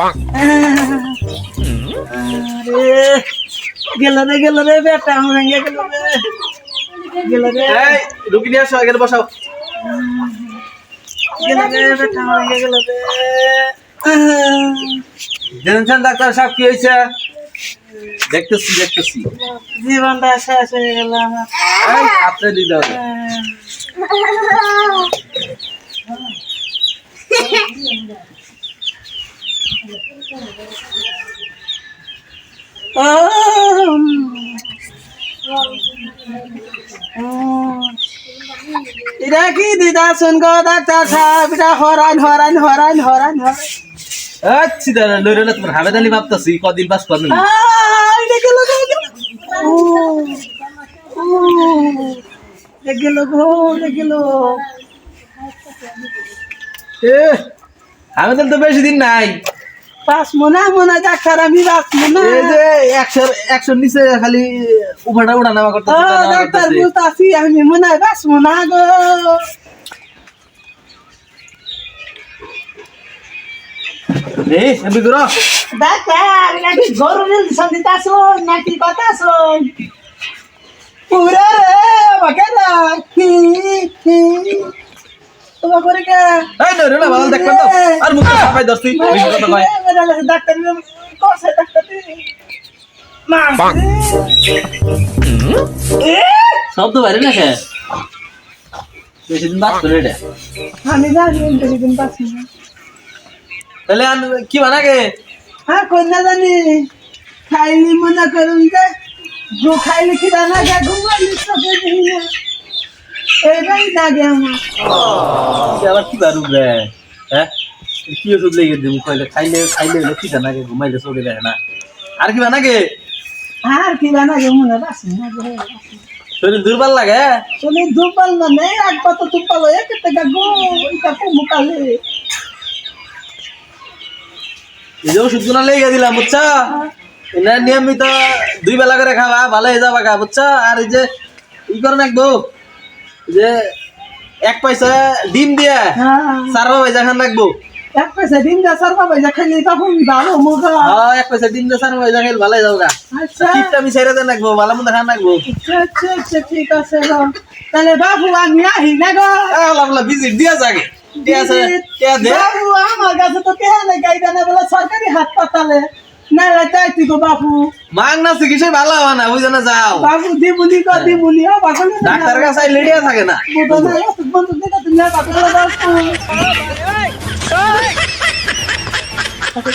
আরে গেল রে গেল রে বেটা ভেঙে গেল রে। গেল রে। রুগী নিয়ে আসো এখানে বসাও। গেল রে বেটা ভেঙে গেল রে। জেনেছেন ডাক্তার সাহেব কি হয়েছে? দেখতেছি দেখতেছি। জীবনটা শেষ হয়ে গেল আমার। আপনি দিতে হবে এটা কি দিদা শুন গো ডাক্তার সাহেব? এটা হরান হরান হরান হরান আচ্ছা দাদা লইরে না তোমার হাবেদালি ভাবতাছি কদিন এটা গেল গো, গেল গো। গেল এ হাবেদাল তো বেশি দিন নাই। পাঁচ মনে মনে ডাক্তার আমি পাঁচ মনে। এই যে একশো একশো নিচে খালি উঠাটা উঠা নামা নামা ডাক্তার। বুঝতেছি আমি মনে হয় পাঁচ মনে গো। এই এমনি করো। ডাক্তার নাকি গরু সন্ধিত নাকি কথা শুন? পুরা রে আমাকে না কি কি তোমার করে কে? এই লইরে না ভালো দেখবেন আর মুখে সাফাই দস্তি কথা কয়। ডাক্তার কসে ডাক্তার শব্দ বাইরে না খে বেশি দিন করে এটা। আমি জানি বেশিদিন পাচ্ছি না। তাহলে আন- কি বানাকে হ্যাঁ কোন না জানি। খাইলি মনে করুন যে গো খাইলি কি রান্না গা ঘুমালি সবে দিই না। আমার। আবার কি বারু রে হ্যাঁ? কি ওষুধ লেগে দিম কইলে খাইলে খাইলে হলো কি জানাকে ঘুমাইলে চলে যায় না। আর কি বানাকে আর কি রান্না গে মনে রাখছি না শরীর দুর্বল লাগে? চলে দুপাল না নেই এক পাতা তুপাল এক টাকা গো এটা কো মুকালে এই যে ওষুধগুলো লেগে দিলাম বুঝছ এটা নিয়মিত দুই বেলা করে খাবা ভালো হয়ে যাবা গা বুঝছ আর এই যে ই করে রাখব এই যে এক পয়সা ডিম দিয়ে হ্যাঁ চারবা পয়সা খান রাখব এক পয়সা দিন যা সার বাবা যা খাইলি তখন ভালো মুখা হ্যাঁ এক পয়সা ডিম দিয়ে চারবা পয়সা খাইলে ভালো হয়ে গা আচ্ছা টিপটা আমি ছেড়ে দেন রাখব ভালো মতো খান রাখব। আচ্ছা আচ্ছা আচ্ছা ঠিক আছে তাহলে বাবু আমি আহি না গো। আল্লাহ ভিজিট দিয়া যাগে দে। বাবু আমার কাছে তো কে না গাইবে না বলে সরকারি হাসপাতালে। না চাইছি গো বাবু। মাং না চিকিৎসা ভালো হবে না বুঝে না যাও। বাবু দিবুনি কো দিবুনি ও বাবু ডাক্তার কাছে লেডিয়া থাকে না। বুঝো না বন্ধু দেখো তুমি বাবু